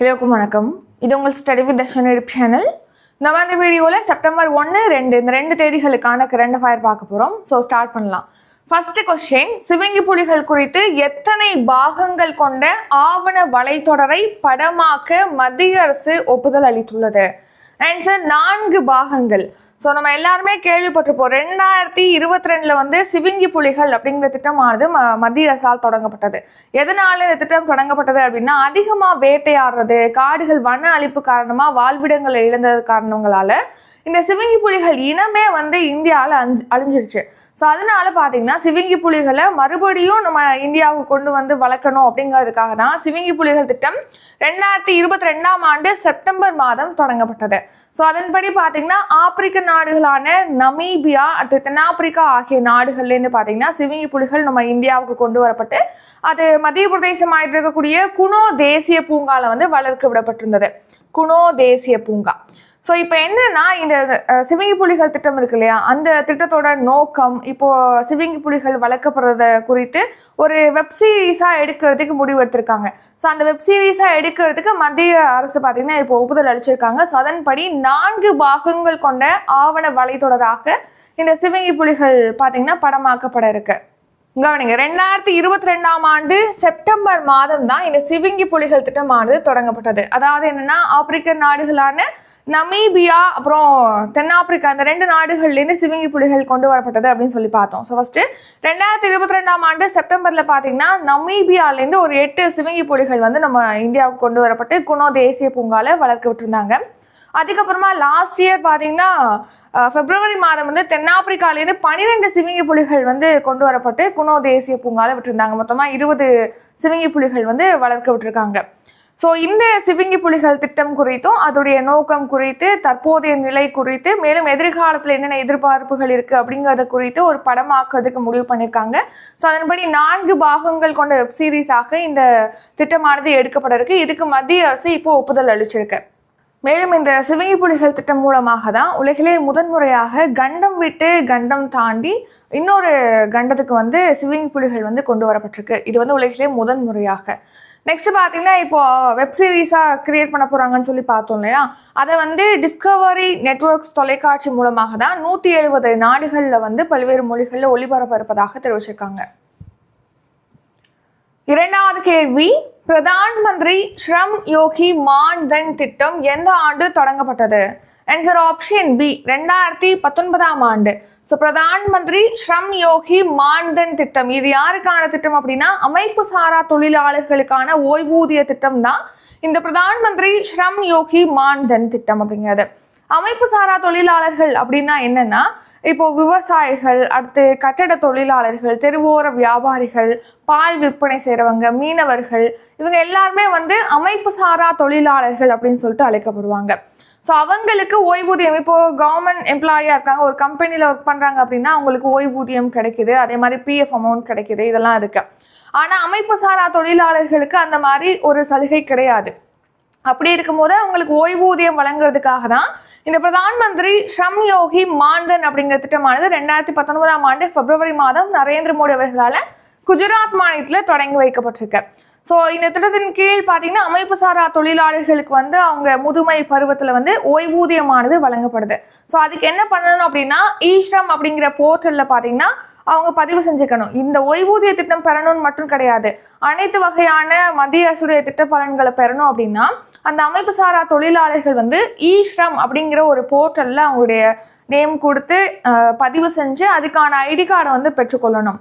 எல்லோருக்கும் வணக்கம். இது உங்கள் study with Darshan YouTube channel நம்ம அந்த வீடியோவில் செப்டம்பர் ஒன்று ரெண்டு இந்த ரெண்டு தேதிகளுக்கான கரண்ட் ஃபயர் பார்க்க போகிறோம் ஸோ ஸ்டார்ட் பண்ணலாம். ஃபர்ஸ்ட் கொஸ்டின் சிவங்கி புலிகள் குறித்து எத்தனை பாகங்கள் கொண்ட ஆவண வலைத்தொடரை படமாக்க மத்திய அரசு ஒப்புதல் அளித்துள்ளது? ஆன்சர் நான்கு பாகங்கள். ஸோ நம்ம எல்லாருமே கேள்விப்பட்டிருப்போம். ரெண்டாயிரத்தி இருபத்தி ரெண்டில் வந்து சிவிங்கி புலிகள் அப்படிங்கிற திட்டமானது ம மத்திய அரசால் தொடங்கப்பட்டது. எதனால இந்த திட்டம் தொடங்கப்பட்டது அப்படின்னா அதிகமாக வேட்டையாடுறது காடுகள் வன அழிப்பு காரணமாக வாழ்விடங்களை இழந்தது காரணங்களால இந்த சிவிங்கி புலிகள் இனமே வந்து இந்தியாவில் அஞ்சு அழிஞ்சிருச்சு. ஸோ அதனால பார்த்தீங்கன்னா சிவிங்கி புலிகளை மறுபடியும் நம்ம இந்தியாவுக்கு கொண்டு வந்து வளர்க்கணும் அப்படிங்கிறதுக்காக தான் சிவிங்கி புலிகள் திட்டம் ரெண்டாயிரத்தி இருபத்தி ரெண்டாம் ஆண்டு செப்டம்பர் மாதம் தொடங்கப்பட்டது. ஸோ அதன்படி பார்த்தீங்கன்னா ஆப்பிரிக்க நாடுகளான நமீபியா அடுத்து தென்னாப்பிரிக்கா ஆகிய நாடுகள்லேருந்து பார்த்தீங்கன்னா சிவிங்கி புலிகள் நம்ம இந்தியாவுக்கு கொண்டு வரப்பட்டு அது மத்திய பிரதேசமாக இருக்கக்கூடிய குனோ தேசிய பூங்காவில் வந்து வளர்க்க விடப்பட்டிருந்தது. குனோ தேசிய பூங்கா. ஸோ இப்போ என்னன்னா இந்த அஹ், சிவிங்கி புலிகள் திட்டம் இருக்கு இல்லையா? அந்த திட்டத்தோட நோக்கம் இப்போ சிவிங்கி புலிகள் வளர்க்கப்படுறத குறித்து ஒரு வெப் சீரிஸாக எடுக்கிறதுக்கு முடிவு எடுத்திருக்காங்க. ஸோ அந்த வெப் சீரிஸாக எடுக்கிறதுக்கு மத்திய அரசு பார்த்தீங்கன்னா இப்போ ஒப்புதல் அளிச்சிருக்காங்க. ஸோ அதன்படி நான்கு பாகங்கள் கொண்ட ஆவண வலைத்தொடராக இந்த சிவிங்கி புலிகள் பார்த்தீங்கன்னா படமாக்கப்பட இருக்குது கவனிங்க ரெண்டாயிரத்தி இருபத்தி ரெண்டாம் ஆண்டு செப்டம்பர் மாதம் தான் இந்த சிவிங்கி புலிகள் திட்டமானது தொடங்கப்பட்டது. அதாவது என்னன்னா ஆப்பிரிக்க நாடுகளான நமீபியா அப்புறம் தென்னாப்பிரிக்கா அந்த ரெண்டு நாடுகள்லேருந்து சிவிங்கி புலிகள் கொண்டு வரப்பட்டது அப்படின்னு சொல்லி பார்த்தோம். ஸோ ஃபஸ்ட்டு ரெண்டாயிரத்தி இருபத்தி ரெண்டாம் ஆண்டு செப்டம்பரில் பார்த்தீங்கன்னா நமீபியாலேருந்து ஒரு எட்டு சிவிங்கி புலிகள் வந்து நம்ம இந்தியாவுக்கு கொண்டு வரப்பட்டு குணோ தேசிய பூங்காவில் வளர்க்க விட்டுருந்தாங்க அதுக்கப்புறமா லாஸ்ட் இயர் பார்த்தீங்கன்னா பிப்ரவரி மாதம் வந்து தென்னாப்பிரிக்காலேருந்து பனிரெண்டு சிவிங்கி புலிகள் வந்து கொண்டு வரப்பட்டு குணோ தேசிய பூங்காவில் விட்டுருந்தாங்க. மொத்தமாக இருபது சிவிங்கி புலிகள் வந்து வளர்க்க விட்டுருக்காங்க. ஸோ இந்த சிவிங்கி புலிகள் திட்டம் குறித்தும் அதோடைய நோக்கம் குறித்து தற்போதைய நிலை குறித்து மேலும் எதிர்காலத்தில் என்னென்ன எதிர்பார்ப்புகள் இருக்குது அப்படிங்கிறத குறித்து ஒரு படமாக்குறதுக்கு முடிவு பண்ணியிருக்காங்க ஸோ அதன்படி நான்கு பாகங்கள் கொண்ட வெப் சீரிஸாக இந்த திட்டமானது எடுக்கப்பட இருக்கு இதுக்கு மத்திய அரசு இப்போ ஒப்புதல் அளிச்சிருக்கு. மேலும் இந்த சிவங்கி புலிகள் திட்டம் மூலமாக தான் உலகிலே முதன்முறையாக கண்டம் விட்டு கண்டம் தாண்டி இன்னொரு கண்டத்துக்கு வந்து சிவங்கி புலிகள் வந்து கொண்டு வரப்பட்டிருக்கு. இது வந்து உலகிலே முதன்முறையாக. நெக்ஸ்ட் பார்த்தீங்கன்னா இப்போ வெப் சீரிஸாக கிரியேட் பண்ண போகிறாங்கன்னு சொல்லி பார்த்தோம் இல்லையா? அதை வந்து டிஸ்கவரி நெட்வொர்க்ஸ் தொலைக்காட்சி மூலமாக தான் நூற்றி எழுபது நாடுகளில் வந்து பல்வேறு மொழிகளில் ஒளிபரப்ப இருப்பதாக தெரிவிச்சிருக்காங்க. இரண்டாவது கேள்வி பிரதான் மந்திரி ஸ்ரம் யோகி மான் தன் திட்டம் எந்த ஆண்டு தொடங்கப்பட்டது? ஆன்சர் ஆப்ஷன் பி ரெண்டாயிரத்தி பத்தொன்பதாம் ஆண்டு. ஸோ பிரதான் மந்திரி ஸ்ரம் யோகி மான்தன் திட்டம். இது யாருக்கான திட்டம் அப்படின்னா அமைப்பு சாரா தொழிலாளர்களுக்கான ஓய்வூதிய திட்டம் தான் இந்த பிரதான் மந்திரி ஸ்ரம் யோகி மான்தன் திட்டம் அப்படிங்கிறது. அமைப்பு சாரா தொழிலாளர்கள் அப்படின்னா என்னன்னா இப்போ விவசாயிகள் அடுத்து கட்டட தொழிலாளர்கள் தெருவோர வியாபாரிகள் பால் விற்பனை செய்கிறவங்க மீனவர்கள் இவங்க எல்லாருமே வந்து அமைப்பு சாரா தொழிலாளர்கள் அப்படின்னு சொல்லிட்டு அழைக்கப்படுவாங்க. ஸோ அவங்களுக்கு ஓய்வூதியம் இப்போ கவர்மெண்ட் எம்ப்ளாயியாக இருக்காங்க ஒரு கம்பெனியில் ஒர்க் பண்ணுறாங்க அப்படின்னா அவங்களுக்கு ஓய்வூதியம் கிடைக்குது. அதே மாதிரி பிஎஃப் அமௌண்ட் கிடைக்குது இதெல்லாம் இருக்கு. ஆனால் அமைப்பு சாரா தொழிலாளர்களுக்கு அந்த மாதிரி ஒரு சலுகை கிடையாது. அப்படி இருக்கும்போது அவங்களுக்கு ஓய்வூதியம் வழங்குறதுக்காக தான் இந்த பிரதான் மந்திரி ஸ்ரம் யோகி மான்தன் அப்படிங்கிற திட்டமானது ரெண்டாயிரத்தி பத்தொன்பதாம் ஆண்டு பிப்ரவரி மாதம் நரேந்திர மோடி அவர்களால் குஜராத் மாநிலத்தில் தொடங்கி வைக்கப்பட்டிருக்கு. ஸோ இந்த திட்டத்தின் கீழ் பார்த்தீங்கன்னா அமைப்பு சாரா தொழிலாளர்களுக்கு வந்து அவங்க முதுமை பருவத்தில் வந்து ஓய்வூதியமானது வழங்கப்படுது. ஸோ அதுக்கு என்ன பண்ணணும் அப்படின்னா ஈஸ்ரம் அப்படிங்கிற போர்ட்டலில் பார்த்தீங்கன்னா அவங்க பதிவு செஞ்சுக்கணும். இந்த ஓய்வூதிய திட்டம் பெறணும்னு மட்டும் கிடையாது. அனைத்து வகையான மத்திய அரசுடைய திட்ட பலன்களை பெறணும் அப்படின்னா அந்த அமைப்பு சாரா தொழிலாளர்கள் வந்து ஈஸ்ரம் அப்படிங்கிற ஒரு போர்ட்டலில் அவங்களுடைய நேம் கொடுத்து பதிவு செஞ்சு அதுக்கான ஐடி கார்டை வந்து பெற்றுக்கொள்ளணும்.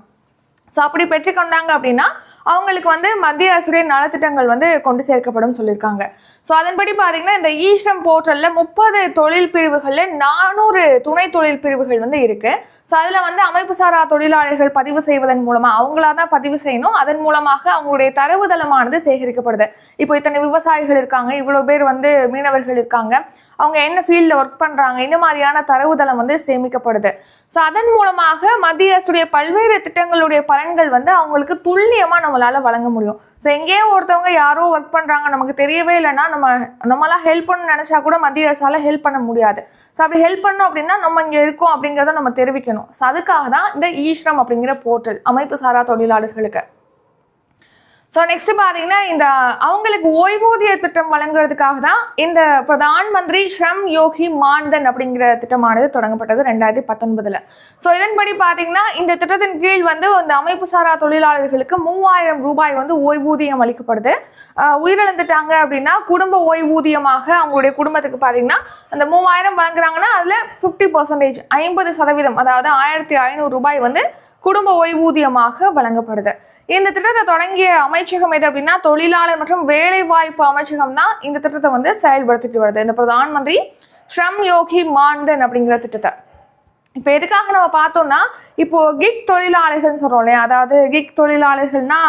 ஸோ அப்படி பெற்றுக்கொண்டாங்க அப்படின்னா அவங்களுக்கு வந்து மத்திய அரசுடைய நலத்திட்டங்கள் வந்து கொண்டு சேர்க்கப்படும் சொல்லியிருக்காங்க. ஸோ அதன்படி பார்த்தீங்கன்னா இந்த ஈஸ்ரம் போர்ட்டலில் முப்பது தொழில் பிரிவுகளில் நானூறு துணை தொழில் பிரிவுகள் வந்து இருக்குது ஸோ அதில் வந்து அமைப்பு சாரா தொழிலாளர்கள் பதிவு செய்வதன் மூலமாக அவங்களா தான் பதிவு செய்யணும். அதன் மூலமாக அவங்களுடைய தரவுதளமானது சேகரிக்கப்படுது. இப்போ இத்தனை விவசாயிகள் இருக்காங்க இவ்வளோ பேர் வந்து மீனவர்கள் இருக்காங்க. அவங்க என்ன ஃபீல்டில் ஒர்க் பண்ணுறாங்க இந்த மாதிரியான தரவுதளம் வந்து சேமிக்கப்படுது. ஸோ அதன் மூலமாக மத்திய அரசுடைய பல்வேறு திட்டங்களுடைய பலன்கள் வந்து அவங்களுக்கு துல்லியமாக நம்மளால் வழங்க முடியும். ஸோ எங்கேயோ ஒருத்தவங்க யாரோ ஒர்க் பண்ணுறாங்க நமக்கு தெரியவே இல்லைன்னா நம்ம நம்மளாம் ஹெல்ப் பண்ண நினச்சா கூட மத்திய அரசால் ஹெல்ப் பண்ண முடியாது. ஸோ அப்படி ஹெல்ப் பண்ணோம் அப்படின்னா நம்ம இங்கே இருக்கோம் அப்படிங்கிறத நம்ம தெரிவிக்கணும். ஸோ அதுக்காக தான் இந்த ஈஸ்ரம் அப்படிங்கிற போர்ட்டல் அமைப்பு சாரா தொழிலாளர்களுக்கு. ஸோ நெக்ஸ்ட் பார்த்தீங்கன்னா இந்த அவங்களுக்கு ஓய்வூதிய திட்டம் வழங்குறதுக்காக தான் இந்த பிரதான் மந்திரி ஸ்ரம் யோகி மான்தன் அப்படிங்கிற திட்டமானது தொடங்கப்பட்டது ரெண்டாயிரத்தி பத்தொன்பதில். ஸோ இதன்படி பார்த்தீங்கன்னா இந்த திட்டத்தின் கீழ் வந்து இந்த அமைப்பு சாரா தொழிலாளர்களுக்கு மூவாயிரம் ரூபாய் வந்து ஓய்வூதியம் அளிக்கப்படுது. உயிரிழந்துட்டாங்க அப்படின்னா குடும்ப ஓய்வூதியமாக அவங்களுடைய குடும்பத்துக்கு பார்த்தீங்கன்னா அந்த மூவாயிரம் வழங்குறாங்கன்னா அதில் ஃபிஃப்டி பர்சன்டேஜ் ஐம்பது சதவீதம் அதாவது ஆயிரத்தி ஐநூறு ரூபாய் வந்து குடும்ப ஓய்வூதியமாக வழங்கப்படுது. இந்த திட்டத்தை தொடங்கிய அமைச்சகம் எது அப்படின்னா தொழிலாளர் மற்றும் வேலைவாய்ப்பு அமைச்சகம் தான் இந்த திட்டத்தை வந்து செயல்படுத்திட்டு வருது. இந்த பிரதான் மந்திரி ஸ்ரம் யோகி மான்தன் அப்படிங்கிற திட்டத்தை. இப்போ எதுக்காக நம்ம பார்த்தோம்னா இப்போ கிக் தொழிலாளர்கள்னு சொல்றோம் இல்லையா? அதாவது கிக் தொழிலாளர்கள்னா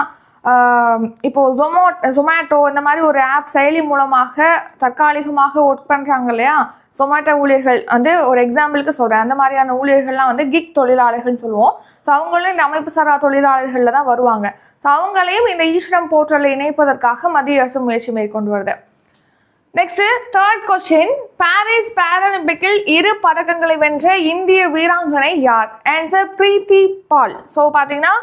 இப்போது இப்போ ஜொமோ ஜொமேட்டோ இந்த மாதிரி ஒரு ஆப் செயலி மூலமாக தற்காலிகமாக ஒர்க் பண்ணுறாங்க இல்லையா? ஜொமேட்டோ ஊழியர்கள் வந்து ஒரு எக்ஸாம்பிளுக்கு சொல்கிறேன் அந்த மாதிரியான ஊழியர்கள்லாம் வந்து கிக் தொழிலாளர்கள்னு சொல்லுவோம். ஸோ அவங்களும் இந்த அமைப்பு சாரா தொழிலாளர்களில் தான் வருவாங்க. ஸோ அவங்களையும் இந்த ஈஸ்வரம் போர்ட்டலில் இணைப்பதற்காக மத்திய அரசு முயற்சி மேற்கொண்டு வருது. நெக்ஸ்ட் தேர்ட் கொஸ்டின் பாரிஸ் பேராலிம்பிக்கில் இரு பதக்கங்களை வென்ற இந்திய வீராங்கனை யார்? ஆன்சர் பிரீத்தி பால் ஸோ பார்த்தீங்கன்னா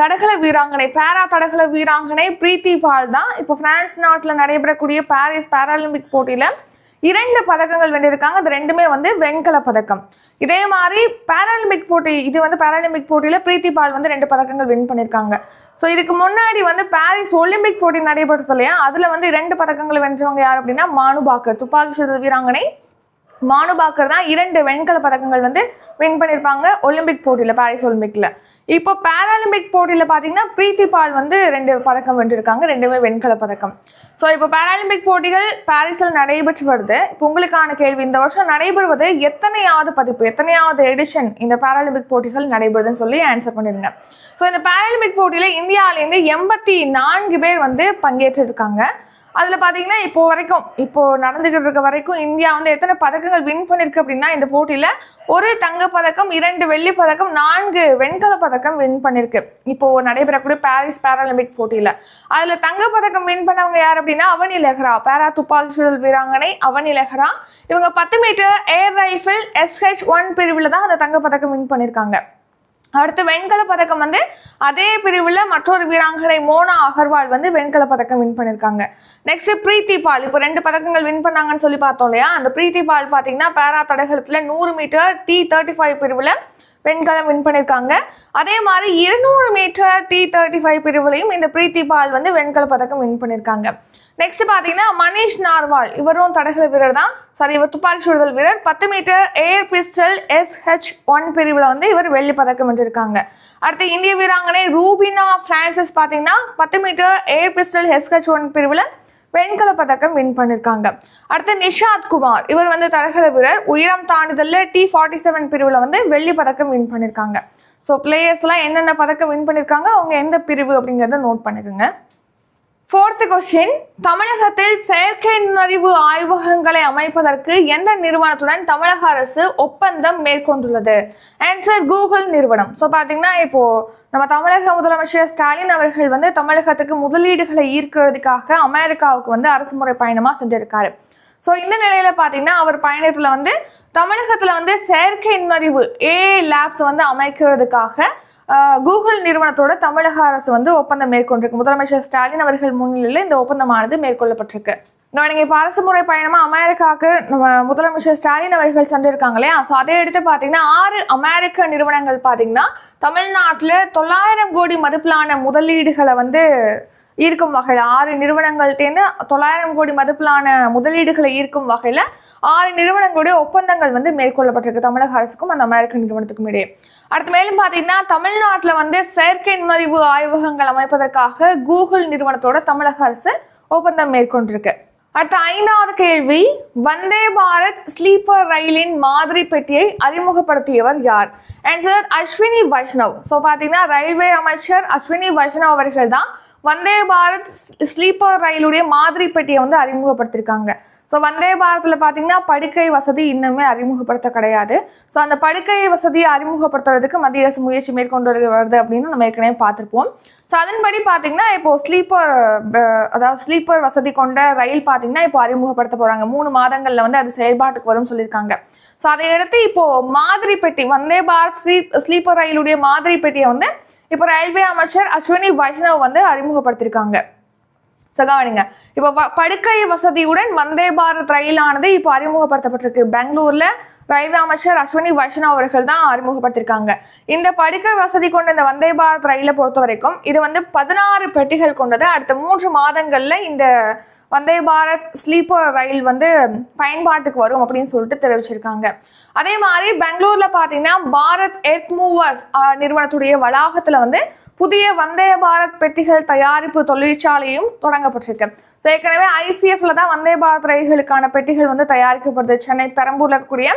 தடகள வீராங்கனை பேரா தடகள வீராங்கனை பிரீத்தி பால் தான். இப்போ பிரான்ஸ் நாட்டில் நடைபெறக்கூடிய பாரிஸ் பேராலிம்பிக் போட்டியில் இரண்டு பதக்கங்கள் வென்றிருக்காங்க. அது ரெண்டுமே வந்து வெண்கல பதக்கம். இதே மாதிரி பேராலிம்பிக் போட்டி இது வந்து பேராலிம்பிக் போட்டியில் பிரீத்தி பால் வந்து ரெண்டு பதக்கங்கள் வின் பண்ணியிருக்காங்க ஸோ இதுக்கு முன்னாடி வந்து பாரிஸ் ஒலிம்பிக் போட்டி நடைபெற்றது இல்லையா? அதில் வந்து இரண்டு பதக்கங்கள் வென்றவங்க யார் அப்படின்னா மானு பாக்கர் துப்பாக்கி சுடுதல் வீராங்கனை பாக்கர் தான் இரண்டு வெண்கல பதக்கங்கள் வந்து வின் பண்ணியிருப்பாங்க ஒலிம்பிக் போட்டியில் பாரிஸ் ஒலிம்பிக்கில் இப்போ பேராலிம்பிக் போட்டியில் பார்த்தீங்கன்னா பிரீத்தி பால் வந்து ரெண்டு பதக்கம் வென்றிருக்காங்க ரெண்டுமே வெண்கல பதக்கம். ஸோ இப்போ பேராலிம்பிக் போட்டிகள் பாரிஸில் நடைபெற்று வருது. இப்போ உங்களுக்கான கேள்வி இந்த வருஷம் நடைபெறுவது எத்தனையாவது பதிப்பு எத்தனையாவது எடிஷன் இந்த பேராலிம்பிக் போட்டிகள் நடைபெறுதுன்னு சொல்லி ஆன்சர் பண்ணிடுங்க ஸோ இந்த பேராலிம்பிக் போட்டியில் இந்தியாவிலேருந்து எண்பத்தி நான்கு பேர் வந்து பங்கேற்றிருக்காங்க. அதில் பார்த்தீங்கன்னா இப்போ வரைக்கும் இப்போ நடந்துகிட்டு இருக்க வரைக்கும் இந்தியா வந்து எத்தனை பதக்கங்கள் வின் பண்ணியிருக்கு அப்படின்னா இந்த போட்டியில் ஒரு தங்க பதக்கம் இரண்டு வெள்ளி பதக்கம் நான்கு வெண்கல பதக்கம் வின் பண்ணியிருக்கு இப்போ நடைபெறக்கூடிய பாரிஸ் பேராலிம்பிக் போட்டியில். அதில் தங்க பதக்கம் வின் பண்ணவங்க யார் அப்படின்னா அவனி லெஹ்ரா. பேரா துப்பாக்கி சுழல் வீராங்கனை அவனி லெஹ்ரா. இவங்க பத்து metre air rifle SH one பிரிவில் தான் அந்த தங்க பதக்கம் வின் பண்ணியிருக்காங்க அடுத்து வெண்கல பதக்கம் வந்து அதே பிரிவில் மற்றொரு வீராங்கனை மோனா அகர்வால் வந்து வெண்கல பதக்கம் வின் பண்ணியிருக்காங்க நெக்ஸ்ட் பிரீத்தி பால். இப்போ ரெண்டு பதக்கங்கள் வின் பண்ணாங்கன்னு சொல்லி பார்த்தோம் இல்லையா? அந்த பிரீத்தி பால் பார்த்தீங்கன்னா பேரா தடகளத்தில் நூறு மீட்டர் டி தேர்ட்டி ஃபைவ் பிரிவில் வெண்கலம் வின் பண்ணியிருக்காங்க அதே மாதிரி இருநூறு மீட்டர் டி தேர்ட்டி ஃபைவ் பிரிவுலையும் இந்த பிரீத்தி பால் வந்து வெண்கல பதக்கம் வின் பண்ணியிருக்காங்க நெக்ஸ்ட் பார்த்தீங்கன்னா மணிஷ் நார்வால். இவரும் தடகள வீரர் தான் சாரி இவர் துப்பாக்கி சுடுதல் வீரர். பத்து metre air pistol SH one பிரிவில் வந்து இவர் வெள்ளி பதக்கம் வென்றிருக்காங்க. அடுத்து இந்திய வீராங்கனை ரூபினா பிரான்சிஸ் பார்த்தீங்கன்னா பத்து metre air pistol SH one பிரிவில் வெண்கல பதக்கம் வின் பண்ணியிருக்காங்க அடுத்து நிஷாத் குமார். இவர் வந்து தடகள வீரர். உயரம் தாண்டுதலில் டி ஃபார்ட்டி செவன் பிரிவில் வந்து வெள்ளி பதக்கம் வின் பண்ணியிருக்காங்க ஸோ பிளேயர்ஸ்லாம் என்னென்ன பதக்கம் வின் பண்ணியிருக்காங்க அவங்க எந்த பிரிவு அப்படிங்கிறத நோட் பண்ணிக்கோங்க. ஃபோர்த்து கொஸ்டின் தமிழகத்தில் செயற்கை நுண்ணறிவு ஆய்வகங்களை அமைப்பதற்கு எந்த நிறுவனத்துடன் தமிழக அரசு ஒப்பந்தம் மேற்கொண்டுள்ளது? ஆன்சர் கூகுள் நிறுவனம். ஸோ பார்த்தீங்கன்னா இப்போ நம்ம தமிழக முதலமைச்சர் ஸ்டாலின் அவர்கள் வந்து தமிழகத்துக்கு முதலீடுகளை ஈர்க்கிறதுக்காக அமெரிக்காவுக்கு வந்து அரசு முறை பயணமாக சென்றிருக்காரு. ஸோ இந்த நிலையில பார்த்தீங்கன்னா அவர் பயணத்தில் வந்து தமிழகத்தில் வந்து செயற்கை நுண்ணறிவு ஏஐ லேப்ஸ் வந்து அமைக்கிறதுக்காக கூகுள் நிறுவனத்தோட தமிழக அரசு வந்து ஒப்பந்தம் மேற்கொண்டிருக்கு. முதலமைச்சர் ஸ்டாலின் அவர்கள் முன்னிலையில் இந்த ஒப்பந்தமானது மேற்கொள்ளப்பட்டிருக்கு. நான் நீங்க இப்போ அரசு முறை பயணமா அமெரிக்காவுக்கு நம்ம முதலமைச்சர் ஸ்டாலின் அவர்கள் சென்றிருக்காங்க இல்லையா? ஸோ அதை எடுத்து பார்த்தீங்கன்னா ஆறு அமெரிக்க நிறுவனங்கள் பார்த்தீங்கன்னா தமிழ்நாட்டில் தொள்ளாயிரம் கோடி மதிப்பிலான முதலீடுகளை வந்து ஈர்க்கும் வகையில் ஆறு நிறுவனங்கள்டேருந்து தொள்ளாயிரம் கோடி மதிப்பிலான முதலீடுகளை ஈர்க்கும் வகையில் ஆறு நிறுவனங்களுடைய ஒப்பந்தங்கள் வந்து மேற்கொள்ளப்பட்டிருக்கு. தமிழக அரசுக்கும் அந்த அமெரிக்க நிறுவனத்துக்கும் இடையே. அடுத்து மேலும் பார்த்தீங்கன்னா தமிழ்நாட்டில் வந்து செயற்கை நுண்ணறிவு ஆய்வகங்கள் அமைப்பதற்காக கூகுள் நிறுவனத்தோட தமிழக அரசு ஒப்பந்தம் மேற்கொண்டிருக்கு. அடுத்த ஐந்தாவது கேள்வி வந்தே பாரத் ஸ்லீப்பர் ரயிலின் மாதிரி பெட்டியை அறிமுகப்படுத்தியவர் யார்? ஆன்சர் அஸ்வினி வைஷ்ணவ். ஸோ பார்த்தீங்கன்னா ரயில்வே அமைச்சர் அஸ்வினி வைஷ்ணவ் அவர்கள் தான் வந்தே பாரத் ஸ்லீப்பர் ரயிலுடைய மாதிரி பெட்டியை வந்து அறிமுகப்படுத்தியிருக்காங்க ஸோ வந்தே பாரத்தில் பார்த்தீங்கன்னா படுக்கை வசதி இன்னுமே அறிமுகப்படுத்த கிடையாது ஸோ அந்த படுக்கை வசதியை அறிமுகப்படுத்துறதுக்கு மத்திய அரசு முயற்சி மேற்கொண்டு வருது அப்படின்னு நம்ம ஏற்கனவே பார்த்துருப்போம். ஸோ அதன்படி பார்த்தீங்கன்னா இப்போ ஸ்லீப்பர் அதாவது ஸ்லீப்பர் வசதி கொண்ட ரயில் பார்த்தீங்கன்னா இப்போ அறிமுகப்படுத்த போகிறாங்க மூணு மாதங்களில் வந்து அது செயல்பாட்டுக்கு வரும்னு சொல்லியிருக்காங்க. ஸோ அதையடுத்து இப்போது இப்போ மாதிரி பெட்டி வந்தே பாரத் ஸ்லீப் ஸ்லீப்பர் ரயிலுடைய மாதிரி பெட்டியை வந்து இப்போ ரயில்வே அமைச்சர் அஸ்வினி வைஷ்ணவ் வந்து அறிமுகப்படுத்தியிருக்காங்க. ஸோ கவனிங்க. இப்போ வ- படுக்கை வசதியுடன் வந்தே பாரத் ரயிலானது இப்போ அறிமுகப்படுத்தப்பட்டிருக்கு. பெங்களூர்ல ரயில்வே அமைச்சர் அஸ்வினி வைஷ்ணவ் அவர்கள் தான் அறிமுகப்படுத்திருக்காங்க. இந்த படுக்கை வசதி கொண்ட இந்த வந்தே பாரத் ரயிலை பொறுத்த வரைக்கும் இது வந்து பதினாறு பெட்டிகள் கொண்டது. அடுத்த மூன்று மாதங்கள்ல இந்த வந்தே பாரத் ஸ்லீப்பர் ரயில் வந்து பயன்பாட்டுக்கு வரும் அப்படின்னு சொல்லிட்டு தெரிவிச்சிருக்காங்க. அதே மாதிரி பெங்களூர்ல பாத்தீங்கன்னா பாரத் எர்த் மூவர்ஸ் நிறுவனத்துடைய வளாகத்துல வந்து புதிய வந்தே பாரத் பெட்டிகள் தயாரிப்பு தொழிற்சாலையும் தொடங்கப்பட்டிருக்கு. ஸோ ஏற்கனவே ஐசிஎஃப்ல தான் வந்தே பாரத் ரயில்களுக்கான பெட்டிகள் வந்து தயாரிக்கப்படுது. சென்னை பெரம்பூர்ல இருக்கக்கூடிய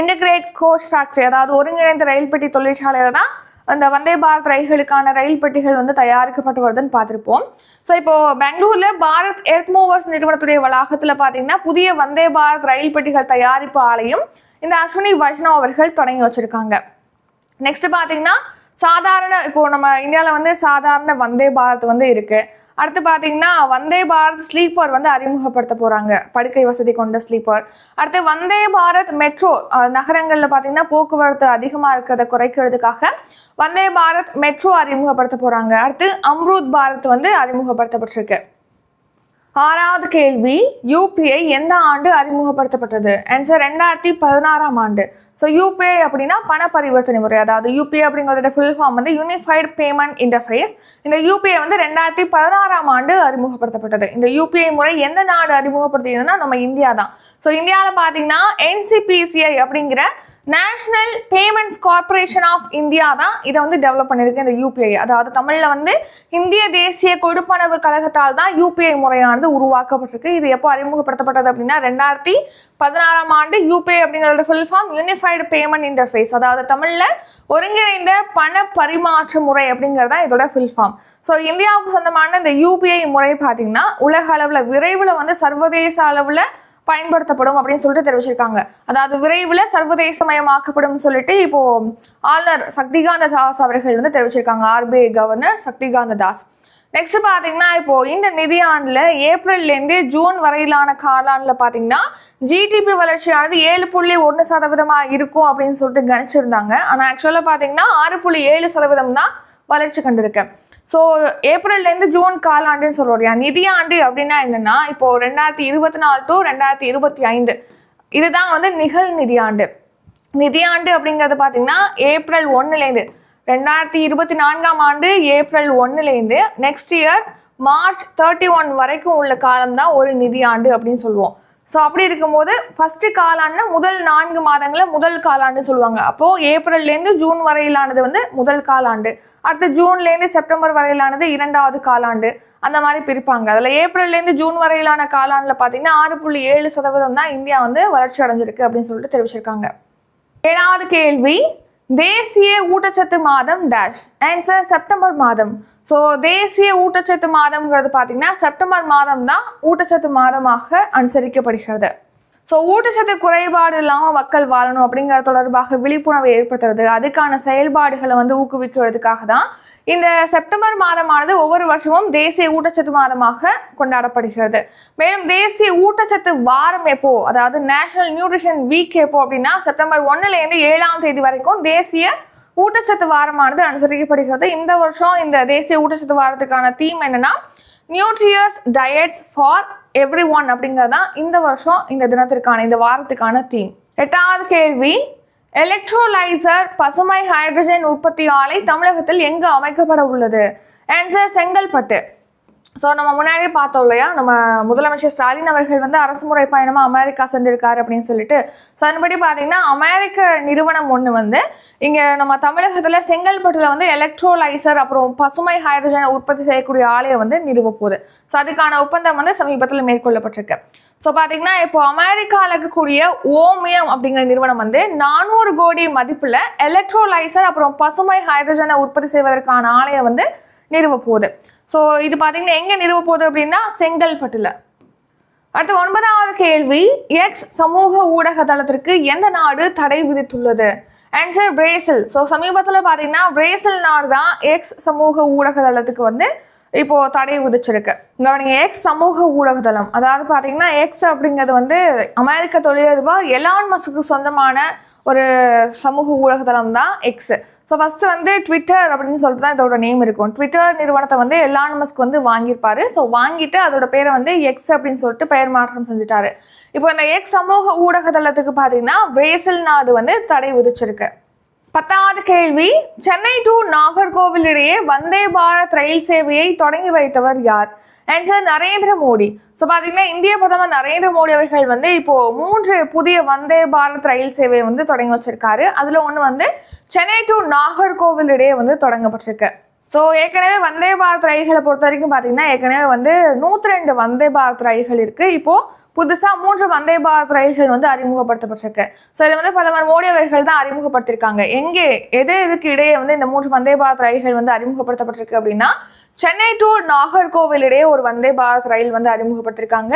இன்டிகிரேட் கோச் ஃபேக்டரி அதாவது ஒருங்கிணைந்த ரயில் பெட்டி தொழிற்சாலையில தான் அந்த வந்தே பாரத் ரயில்களுக்கான ரயில் பெட்டிகள் வந்து தயாரிக்கப்பட்டு வருதுன்னு பார்த்துருப்போம். ஸோ இப்போ பெங்களூரில் பாரத் எர்த் மூவர்ஸ் நிறுவனத்துடைய வளாகத்தில் பார்த்தீங்கன்னா புதிய வந்தே பாரத் ரயில் பெட்டிகள் தயாரிப்பு ஆலையும் இந்த அஸ்வினி வைஷ்ணவ் அவர்கள் தொடங்கி வச்சுருக்காங்க. நெக்ஸ்ட் பார்த்தீங்கன்னா சாதாரண இப்போ நம்ம இந்தியாவில் வந்து சாதாரண வந்தே பாரத் வந்து இருக்குது அடுத்து பார்த்தீங்கன்னா வந்தே பாரத் ஸ்லீப்பர் வந்து அறிமுகப்படுத்த போகிறாங்க படுக்கை வசதி கொண்ட ஸ்லீப்பர். அடுத்து வந்தே பாரத் மெட்ரோ நகரங்களில் பார்த்தீங்கன்னா போக்குவரத்து அதிகமாக இருக்கிறத குறைக்கிறதுக்காக வந்தே பாரத் மெட்ரோ அறிமுகப்படுத்த போகிறாங்க அடுத்து அம்ரூத் பாரத் வந்து அறிமுகப்படுத்தப்பட்டிருக்கு. ஆறாவது கேள்வி யூபிஐ எந்த ஆண்டு அறிமுகப்படுத்தப்பட்டது? ஆன்சர் ரெண்டாயிரத்தி பதினாறாம் ஆண்டு. ஸோ யூபிஐ அப்படின்னா பண பரிவர்த்தனை முறை. அதாவது யூபிஐ அப்படிங்கிறதோட ஃபுல் ஃபார்ம் வந்து யூனிஃபைடு பேமெண்ட் இன்டர்ஃபேஸ் இந்த யூபிஐ வந்து ரெண்டாயிரத்தி பதினாறாம் ஆண்டு அறிமுகப்படுத்தப்பட்டது. இந்த யூபிஐ முறை எந்த நாடு அறிமுகப்படுத்தியதுன்னா நம்ம இந்தியா தான். ஸோ இந்தியாவில் பார்த்தீங்கன்னா என்சிபிசிஐ அப்படிங்கிற national payments corporation of India தான் இதை வந்து டெவலப் பண்ணியிருக்கு இந்த யூபிஐ அதாவது தமிழில் வந்து இந்திய தேசிய கொடுப்பனவு கழகத்தால் தான் யூபிஐ முறையானது உருவாக்கப்பட்டிருக்கு. இது எப்போ அறிமுகப்படுத்தப்பட்டது அப்படின்னா ரெண்டாயிரத்தி பதினாறாம் ஆண்டு யூபிஐ அப்படிங்கிறத full form unified payment interface அதாவது தமிழில் ஒருங்கிணைந்த பண பரிமாற்ற முறை அப்படிங்கிறது தான் இதோட ஃபுல் ஃபார்ம் ஸோ இந்தியாவுக்கு சொந்தமான இந்த யூபிஐ முறை பார்த்தீங்கன்னா உலக அளவில் விரைவில் வந்து சர்வதேச அளவில் பயன்படுத்தப்படும் அப்படின்னு சொல்லிட்டு தெரிவிச்சிருக்காங்க. அதாவது விரைவில் சர்வதேசமயமாக்கப்படும் சொல்லிட்டு இப்போ ஆளுநர் சக்திகாந்த தாஸ் அவர்கள் வந்து தெரிவிச்சிருக்காங்க. RBI governor Shaktikanta Das. Next பார்த்தீங்கன்னா இப்போ இந்த நிதியாண்டில் ஏப்ரல்லேருந்து ஜூன் வரையிலான காலாண்டில் பார்த்தீங்கன்னா ஜிடிபி வளர்ச்சியானது ஏழு புள்ளி ஒன்று சதவீதமாக இருக்கும் அப்படின்னு சொல்லிட்டு கணிச்சிருந்தாங்க. ஆனால் ஆக்சுவலாக பார்த்தீங்கன்னா ஆறு புள்ளி ஏழு சதவீதம் தான் வளர்ச்சி கண்டிருக்கேன் ஸோ ஏப்ரல்லேருந்து ஜூன் காலாண்டுன்னு சொல்றோம் இல்லையா? நிதியாண்டு அப்படின்னா என்னென்னா இப்போது ரெண்டாயிரத்தி இருபத்தி நாலு டு ரெண்டாயிரத்தி இருபத்தி ஐந்து. இதுதான் வந்து நிகழ் நிதியாண்டு நிதியாண்டு அப்படிங்கிறது பார்த்திங்கன்னா ஏப்ரல் ஒன்றுலேருந்து ரெண்டாயிரத்தி இருபத்தி நான்காம் ஆண்டு ஏப்ரல் ஒன்றுலேருந்து next year March thirty one வரைக்கும் உள்ள காலம் தான் ஒரு நிதியாண்டு அப்படின்னு சொல்லுவோம். ஸோ அப்படி இருக்கும்போது ஃபஸ்ட்டு காலாண்டுனா முதல் நான்கு மாதங்களில் முதல் காலாண்டு சொல்லுவாங்க. அப்போது ஏப்ரல்லேருந்து ஜூன் வரையிலானது வந்து முதல் காலாண்டு. அடுத்து ஜூன்லேருந்து செப்டம்பர் வரையிலானது இரண்டாவது காலாண்டு. அந்த மாதிரி பிரிப்பாங்க. அதில் ஏப்ரல்லேருந்து ஜூன் வரையிலான காலாண்டில் பார்த்தீங்கன்னா ஆறு புள்ளி ஏழு சதவீதம் தான் இந்தியா வந்து வளர்ச்சி அடைஞ்சிருக்கு அப்படின்னு சொல்லிட்டு தெரிவிச்சிருக்காங்க. ஏழாவது கேள்வி தேசிய ஊட்டச்சத்து மாதம் டேஷ் ஆன்சர் செப்டம்பர் மாதம். ஸோ தேசிய ஊட்டச்சத்து மாதம்ங்கிறது பார்த்தீங்கன்னா செப்டம்பர் மாதம் தான் ஊட்டச்சத்து மாதமாக அனுசரிக்கப்படுகிறது. ஸோ ஊட்டச்சத்து குறைபாடு இல்லாமல் மக்கள் வாழணும் அப்படிங்கிற தொடர்பாக விழிப்புணர்வை ஏற்படுத்துறது அதுக்கான செயல்பாடுகளை வந்து ஊக்குவிக்கிறதுக்காக தான் இந்த செப்டம்பர் மாதமானது ஒவ்வொரு வருஷமும் தேசிய ஊட்டச்சத்து மாதமாக கொண்டாடப்படுகிறது. மேலும் தேசிய ஊட்டச்சத்து வாரம் எப்போ அதாவது நேஷனல் நியூட்ரிஷன் வீக் எப்போ அப்படின்னா செப்டம்பர் ஒன்னுலேருந்து ஏழாம் தேதி வரைக்கும் தேசிய ஊட்டச்சத்து வாரமானது அனுசரிக்கப்படுகிறது. இந்த வருஷம் இந்த தேசிய ஊட்டச்சத்து வாரத்துக்கான தீம் என்னன்னா nutritious diets for everyone அப்படிங்கிறது தான் இந்த வருஷம் இந்த தினத்திற்கான இந்த வாரத்துக்கான தீம் எட்டாவது கேள்வி எலக்ட்ரோலைசர் பசுமை ஹைட்ரஜன் உற்பத்தி ஆலை தமிழகத்தில் எங்கு அமைக்கப்பட உள்ளது? ஆன்சர் செங்கல்பட்டு. ஸோ நம்ம முன்னாடியே பார்த்தோம் இல்லையா? நம்ம முதலமைச்சர் ஸ்டாலின் அவர்கள் வந்து அரசு முறை பயணமாக அமெரிக்கா சென்றிருக்காரு அப்படின்னு சொல்லிட்டு. ஸோ அதன்படி பார்த்தீங்கன்னா அமெரிக்க நிறுவனம் ஒன்று வந்து இங்கே நம்ம தமிழகத்தில் செங்கல்பட்டில் வந்து எலக்ட்ரோலைசர் அப்புறம் பசுமை ஹைட்ரஜனை உற்பத்தி செய்யக்கூடிய ஆலையை வந்து நிறுவ போகுது. ஸோ அதுக்கான ஒப்பந்தம் வந்து சமீபத்தில் மேற்கொள்ளப்பட்டிருக்கு. ஸோ பார்த்தீங்கன்னா இப்போ அமெரிக்காவில் இருக்கக்கூடிய ஓமியம் அப்படிங்கிற நிறுவனம் வந்து நானூறு கோடி மதிப்பில் எலக்ட்ரோலைசர் அப்புறம் பசுமை ஹைட்ரஜனை உற்பத்தி செய்வதற்கான ஆலையை வந்து நிறுவ போகுது. ஸோ இது பார்த்தீங்கன்னா எங்கே நிறுவ போகுது அப்படின்னா செங்கல்பட்டுல. அடுத்து ஒன்பதாவது கேள்வி எக்ஸ் சமூக ஊடக தளத்திற்கு எந்த நாடு தடை விதித்துள்ளது? ஆன்சர் பிரேசில் ஸோ சமீபத்தில் பார்த்தீங்கன்னா பிரேசில் நாடு தான் எக்ஸ் சமூக ஊடக தளத்துக்கு வந்து இப்போ தடை விதிச்சிருக்கு. கவனிங்க எக்ஸ் சமூக ஊடகத்தளம் அதாவது பார்த்தீங்கன்னா எக்ஸ் அப்படிங்கிறது வந்து அமெரிக்க தொழிலதிபர் எலான் மஸ்க்கு சொந்தமான ஒரு சமூக ஊடகத்தளம் தான் எக்ஸ் ஸோ ஃபஸ்ட்டு வந்து ட்விட்டர் அப்படின்னு சொல்லிட்டு தான் இதோட நேம் இருக்கும். ட்விட்டர் நிறுவனத்தை வந்து எலான் மஸ்க் வந்து வாங்கியிருப்பாரு. ஸோ வாங்கிட்டு அதோட பேரை வந்து எக்ஸ் அப்படின்னு சொல்லிட்டு பெயர் மாற்றம் செஞ்சுட்டாரு. இப்போ இந்த எக்ஸ் சமூக ஊடகதளத்துக்கு பார்த்தீங்கன்னா பிரேசில் நாடு வந்து தடை விதிச்சிருக்கு. பத்தாவது கேள்வி சென்னை டு நாகர்கோவில் இடையே வந்தே பாரத் ரயில் சேவையை தொடங்கி வைத்தவர் யார்? Answer Narendra Modi. So பார்த்தீங்கன்னா இந்திய பிரதமர் நரேந்திர மோடி அவர்கள் வந்து இப்போது மூன்று புதிய வந்தே பாரத் ரயில் சேவையை வந்து தொடங்கி வச்சிருக்காரு. அதில் ஒன்று வந்து சென்னை டு நாகர்கோவில் இடையே வந்து தொடங்கப்பட்டிருக்கு. ஸோ ஏற்கனவே வந்தே பாரத் ரயில்களை பொறுத்த வரைக்கும் பார்த்தீங்கன்னா ஏற்கனவே வந்து நூற்றி ரெண்டு வந்தே பாரத் ரயில்கள் இருக்குது இப்போது புதுசாக மூன்று வந்தே பாரத் ரயில்கள் வந்து அறிமுகப்படுத்தப்பட்டிருக்கு. ஸோ இதை வந்து பிரதமர் மோடி அவர்கள் தான் அறிமுகப்படுத்தியிருக்காங்க எங்கே எது எதுக்கு இடையே வந்து இந்த மூன்று வந்தே பாரத் ரயில்கள் வந்து அறிமுகப்படுத்தப்பட்டிருக்கு அப்படின்னா சென்னை டு நாகர்கோவில் இடையே ஒரு வந்தே பாரத் ரயில் வந்து அறிமுகப்படுத்திருக்காங்க.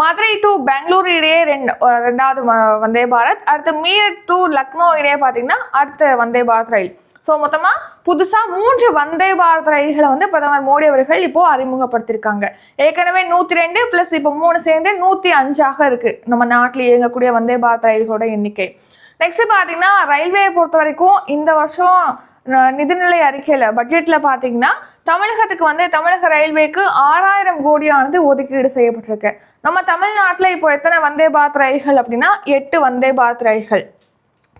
மதுரை டு பெங்களூர் இடையே ரெண்டு ரெண்டாவது வந்தே பாரத். அடுத்து மீரட் டு லக்னோ இடையே பார்த்தீங்கன்னா அடுத்த வந்தே பாரத் ரயில். ஸோ மொத்தமாக புதுசாக மூன்று வந்தே பாரத் ரயில்களை வந்து பிரதமர் மோடி அவர்கள் இப்போது அறிமுகப்படுத்தியிருக்காங்க ஏற்கனவே நூற்றி ரெண்டு ப்ளஸ் இப்போ மூணு சேர்ந்து நூற்றி அஞ்சாக இருக்குது நம்ம நாட்டில் இயங்கக்கூடிய வந்தே பாரத் ரயில்களோட எண்ணிக்கை. நெக்ஸ்ட் பார்த்தீங்கன்னா ரயில்வேயை பொறுத்த வரைக்கும் இந்த வருஷம் நிதிநிலை அறிக்கையில் பட்ஜெட்டில் பார்த்தீங்கன்னா தமிழகத்துக்கு வந்து தமிழக ரயில்வேக்கு ஆறாயிரம் கோடியானது ஒதுக்கீடு செய்யப்பட்டிருக்கு. நம்ம தமிழ்நாட்டில் இப்போ எத்தனை வந்தே பாரத் ரயில்கள் அப்படின்னா எட்டு வந்தே பாரத் ரயில்கள்.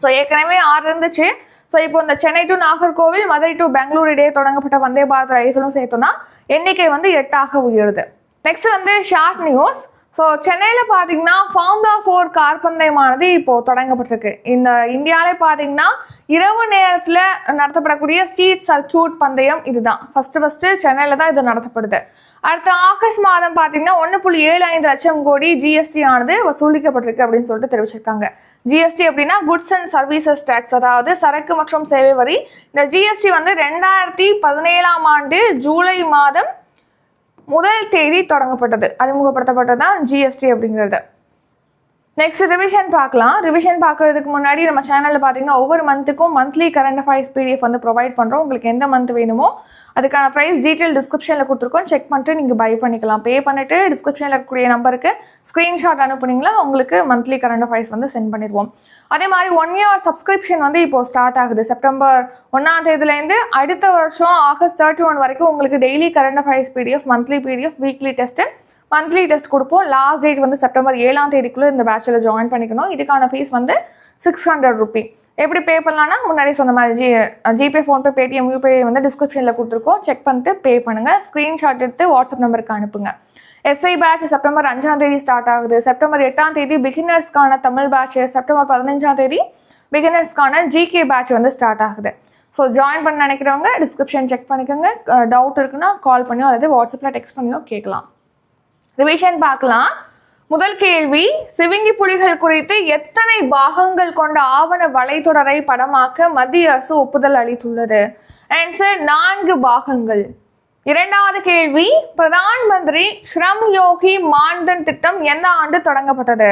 ஸோ ஏற்கனவே ஆறு இருந்துச்சு. ஸோ இப்போ இந்த சென்னை டு நாகர்கோவில் மதுரை டு பெங்களூர் இடையே தொடங்கப்பட்ட வந்தே பாரத் ரயில்களும் சேர்த்தோம்னா எண்ணிக்கை வந்து எட்டாக உயருது. நெக்ஸ்ட் வந்து ஷார்ட் நியூஸ். ஸோ சென்னையில் பார்த்தீங்கன்னா ஃபார்முலா ஃபோர் கார் பந்தயமானது இப்போது தொடங்கப்பட்டிருக்கு. இந்த இந்தியாவிலே பார்த்தீங்கன்னா இரவு நேரத்தில் நடத்தப்படக்கூடிய ஸ்ட்ரீட் சர்க்கியூட் பந்தயம் இதுதான். ஃபர்ஸ்ட் ஃபர்ஸ்ட் சென்னையில் தான் இது நடத்தப்படுது. அடுத்த ஆகஸ்ட் மாதம் பார்த்தீங்கன்னா ஒன்று புள்ளி ஏழு ஐந்து லட்சம் கோடி ஜிஎஸ்டி ஆனது வசூலிக்கப்பட்டிருக்கு அப்படின்னு சொல்லிட்டு தெரிவிச்சிருக்காங்க. ஜிஎஸ்டி அப்படின்னா குட்ஸ் அண்ட் சர்வீசஸ் டேக்ஸ் அதாவது சரக்கு மற்றும் சேவை வரி. இந்த ஜிஎஸ்டி வந்து ரெண்டாயிரத்தி பதினேழாம் ஆண்டு ஜூலை மாதம் முதல் தேதி தொடங்கப்பட்டது. அறிமுகப்படுத்தப்பட்டது தான் ஜிஎஸ்டி அப்படிங்கிறது. நெக்ஸ்ட் ரிவிஷன் பார்க்கலாம். ரிவிஷன் பார்க்கறதுக்கு முன்னாடி நம்ம சேனலில் பார்த்தீங்கன்னா ஒவ்வொரு மந்த்துக்கும் மந்த்லி கரண்ட் அஃபேர்ஸ் பிடிஎஃப் வந்து ப்ரொவைட் பண்ணுறோம் உங்களுக்கு எந்த மந்த் வேணுமோ அதுக்கான ப்ரைஸ் டீட்டெயில் டிஸ்கிரிப்ஷனில் கொடுத்துருக்கோம். செக் பண்ணிட்டு நீங்கள் பை பண்ணிக்கலாம். பே பண்ணிவிட்டு டிஸ்கிரிப்ஷனில் இருக்கக்கூடிய நம்பருக்கு ஸ்க்ரீன்ஷாட் அனுப்புனீங்களா உங்களுக்கு மந்த்லி கரண்ட் அஃபேர்ஸ் வந்து சென்ட் பண்ணிடுவோம். அதே மாதிரி ஒன் இயர் சப்ஸ்கிரிப்ஷன் வந்து இப்போ ஸ்டார்ட் ஆகுது. செப்டம்பர் ஒன்றாம் தேதியிலேருந்து அடுத்த வருஷம் ஆகஸ்ட் தேர்ட்டி ஒன் வரைக்கும் உங்களுக்கு daily current affairs PDF monthly PDF weekly test monthly test கொடுப்போம். லாஸ்ட் டேட் வந்து செப்டம்பர் ஏழாம் தேதிக்குள்ளே இந்த பேச்சில் ஜாயின் பண்ணிக்கணும். இதுக்கான ஃபீஸ் வந்து சிக்ஸ் ஹண்ட்ரட் ருபி எப்படி பே பண்ணலாம்னா முன்னாடி சொன்ன மாதிரி G GPay PhonePe Paytm UPI வந்து டிஸ்கிரிப்ஷனில் கொடுத்துருக்கோம். செக் பண்ணிட்டு பே பண்ணுங்கள் ஸ்க்ரீன்ஷாட் எடுத்து வாட்ஸ்அப் நம்பருக்கு அனுப்புங்க. எஸ்ஐ பேட்ச் செப்டம்பர் அஞ்சாம் தேதி ஸ்டார்ட் ஆகுது. செப்டம்பர் எட்டாம் தேதி பிகினர்ஸ்க்கான தமிழ் பேட்ச் செப்டம்பர் பதினஞ்சாம் தேதி பிகினர்ஸ்க்கான ஜிகே பேட்ச் வந்து ஸ்டார்ட் ஆகுது. ஸோ ஜாயின் பண்ண நினைக்கிறவங்க டிஸ்கிரிப்ஷன் செக் பண்ணிக்கோங்க. டவுட் இருக்குன்னா கால் பண்ணியோ அல்லது வாட்ஸ்அப்பில் டெக்ஸ்ட் பண்ணியோ கேட்கலாம். ரிவிஷன் பார்க்கலாம். முதல் கேள்வி சிவிங்கி புலிகள் குறித்து எத்தனை பாகங்கள் கொண்ட ஆவண வலைத்தொடரை படமாக்க மத்திய அரசு ஒப்புதல் அளித்துள்ளது? ஆன்சர் நான்கு பாகங்கள். இரண்டாவது கேள்வி பிரதான் மந்திரி ஸ்ரம் யோகி மான்தன் திட்டம் எந்த ஆண்டு தொடங்கப்பட்டது?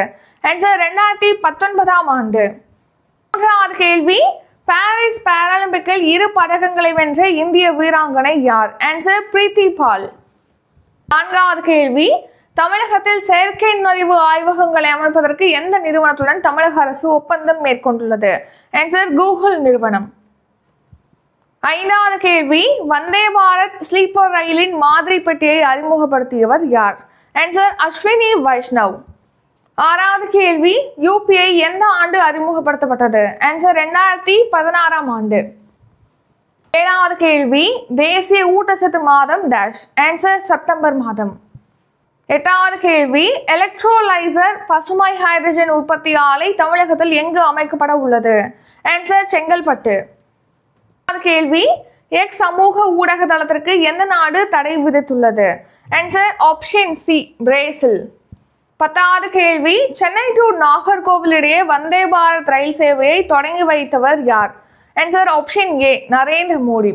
ஆன்சர் ரெண்டாயிரத்தி பத்தொன்பதாம் ஆண்டு. மூன்றாவது கேள்வி பாரிஸ் பாராலிம்பிக்கில் இரு பதக்கங்களை வென்ற இந்திய வீராங்கனை யார்? ஆன்சர் பிரீத்தி பால். நான்காவது கேள்வி தமிழகத்தில் செயற்கை நுழைவு ஆய்வகங்களை அமைப்பதற்கு எந்த நிறுவனத்துடன் தமிழக அரசு ஒப்பந்தம் மேற்கொண்டுள்ளது? ஆன்சர் கூகுள் நிறுவனம். ஐந்தாவது கேள்வி வந்தே பாரத் ஸ்லீப்பர் ரயிலின் மாதிரி பெட்டியை அறிமுகப்படுத்தியவர் யார்? ஆன்சர் அஸ்வினி வைஷ்ணவ். ஆறாவது கேள்வி யூபிஐ எந்த ஆண்டு அறிமுகப்படுத்தப்பட்டது? ஆன்சர் ரெண்டாயிரத்தி பதினாறாம் ஆண்டு. ஏழாவது கேள்வி தேசிய ஊட்டச்சத்து மாதம் டேஷ் ஆன்சர் செப்டம்பர் மாதம். எட்டாவது கேள்வி எலக்ட்ரோலைசர் பசுமை ஹைட்ரஜன் உற்பத்தி ஆலை தமிழகத்தில் எங்கு அமைக்கப்பட உள்ளது? ஆன்சர் செங்கல்பட்டு. கேள்வி எக்ஸ் சமூக ஊடக தளத்திற்கு எந்த நாடு தடை விதித்துள்ளது? ஆன்சர் ஆப்ஷன் சி பிரேசில் பத்தாவது கேள்வி சென்னை டு நாகர்கோவில் இடையே வந்தே பாரத் ரயில் சேவையை தொடங்கி வைத்தவர் யார்? Answer option A Narendra Modi.